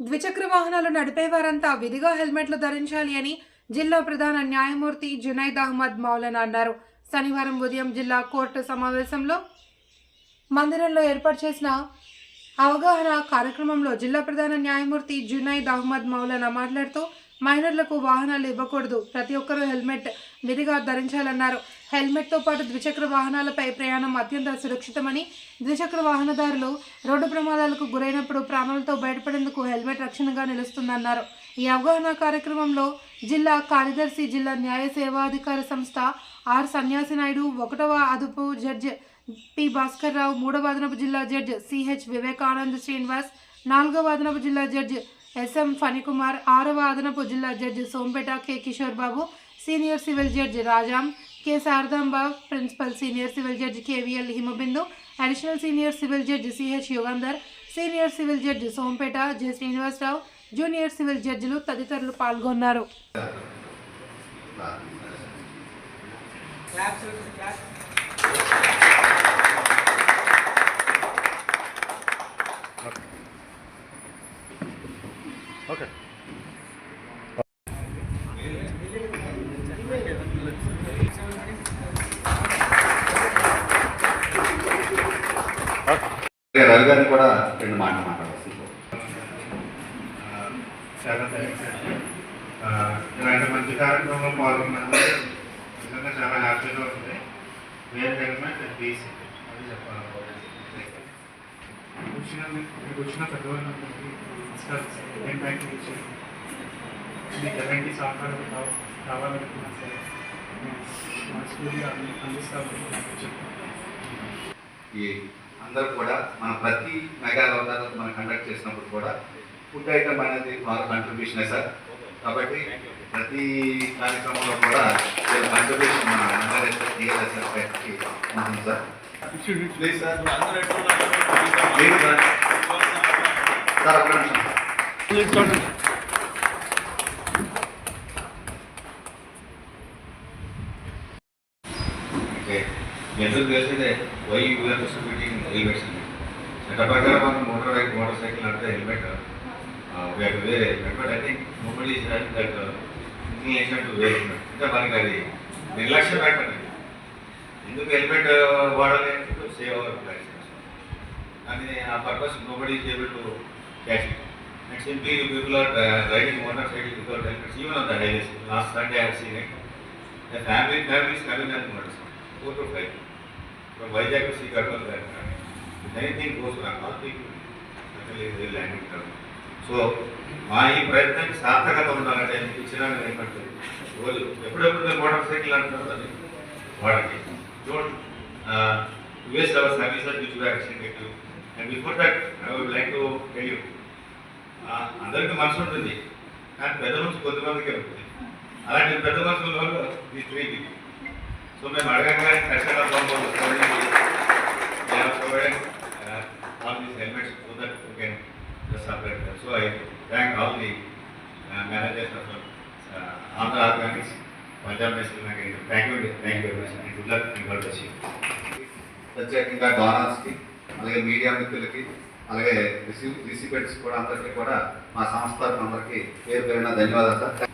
ద్విచక్ర వాహనాలు నడిపే వారంతా విధిగా హెల్మెట్లు ధరించాలి అని జిల్లా ప్రధాన న్యాయమూర్తి జునైద్ అహ్మద్ మౌలన్ అన్నారు. శనివారం ఉదయం జిల్లా కోర్టు సమావేశంలో మందిరంలో ఏర్పాటు చేసిన అవగాహన కార్యక్రమంలో జిల్లా ప్రధాన న్యాయమూర్తి జునైద్ అహ్మద్ మౌలానా మాట్లాడుతూ మైనర్లకు వాహనాలు ఇవ్వకూడదు. ప్రతి ఒక్కరూ హెల్మెట్ విధిగా ధరించాలన్నారు. హెల్మెట్తో పాటు ద్విచక్ర వాహనాలపై ప్రయాణం అత్యంత సురక్షితమని ద్విచక్ర వాహనదారులు రోడ్డు ప్రమాదాలకు గురైనప్పుడు ప్రాణాలతో బయటపడేందుకు హెల్మెట్ రక్షణగా నిలుస్తుందన్నారు. ఈ అవగాహన కార్యక్రమంలో జిల్లా కార్యదర్శి జిల్లా న్యాయ సేవాధికార సంస్థ ఆర్ సన్యాసి నాయుడు ఒకటవ అదుపు జడ్జ్ పి భాస్కర్ రావు మూడవ అదనపు జిల్లా జడ్జ్ సిహెచ్ వివేకానంద్ శ్రీనివాస్ నాలుగవ అదనపు జిల్లా జడ్జ్ ఎస్ఎం ఫణికుమార్ ఆరవ అదనపు జిల్లా judge Sompeta K Kishore Babu senior civil judge Rajam K Saradamba principal senior civil judge KVL Himabindu additional senior civil judge CH Yugandhar senior civil judge Sompeta J Srinivasarao junior civil జడ్జిలు తదితరులు పాల్గొన్నారు. రవి గారిని కూడా రెండు మాటలు మాట్లాడాల్సింది చాలా thanks అండి ఆ, ఇలాంటి మంచి కార్యక్రమంలో పాల్గొన్నందుకు నిజంగా చాలా హ్యాపీగా ఉంది వేర్ హెల్మెట్ అండ్ బీ అది చెప్పాలి వచ్చిన మీకు వచ్చిన పెద్దవాళ్ళందరికీ నమస్కారం సార్ ఏం బ్యాంక్ ఇచ్చి మీకు ఎలాంటి సహకారం కావ- కావాలనుకున్నా సరే మేము మనస్ఫూర్తిగా అంది అందిస్తామని చెప్పాను ఈ అందరూ కూడా మన ప్రతి మెగా అవతారాలు మనం కండక్ట్ చేసినప్పుడు కూడా ఫుడ్ ఐటమ్ అనేది వాళ్ళ కంట్రిబ్యూషనే సార్. కాబట్టి ప్రతి కార్యక్రమంలో కూడా వీళ్ళ కంట్రిబ్యూషన్ మన అందరి టీఎల్ఎస్ఎఫ్కి ఉంటుంది సార్. ప్లీజ్ సార్ సార్ ఒక్క నిమిషం. ఎందుకు తెలిసిందే వై యూఆర్ డిస్ట్రిబ్యూటింగ్ హెల్మెట్స్ అని చట్ట ప్రకారం మనం motor bike motor cycle నడితే helmet వేరే వేరే helmet I think nobody is having that inclination to wear helmet అంటే మనకి అది నిర్లక్ష్యం పెట్టండి ఎందుకు హెల్మెట్ వాడాలి అంటే సేవ్ అవర్ లైసెన్స్ కానీ ఆ purpose nobody is able to catch it and simply people are riding motorcycle without helmets even on the highways last Sunday I seen it The family, families coming and murders, four to five. anything goes to landing term so మా ఈ ప్రయత్నానికి సార్థకత ఉండాలంటే మీకు ఇచ్చిన ఏంటంటే రోజు ఎప్పుడెప్పుడు మోటార్ సైకిల్ అంటారు అది వాడండి don't waste our services which are extended and before that I would like to tell you అందరికీ మనసు ఉంటుంది కానీ పెద్ద మనసు కొంతమందికి ఉంటుంది. అలాంటి పెద్ద మనసు ఉన్న వాళ్ళు ఈ స్త్రీకి. సో మేము అడగంగా ఖచ్చితంగా all these helmets so that you can separate so I thank all the managers Organics, Punjab organics Punjab national bank thank you very much. And good luck and God bless you. ప్రత్యేకంగా డోనర్స్కి అలాగే media మిత్రులకి అలాగే receive recipient's కూడా అందరికీ కూడా మా సంస్థ అందరికీ పేరు పేరున ధన్యవాదాలు సార్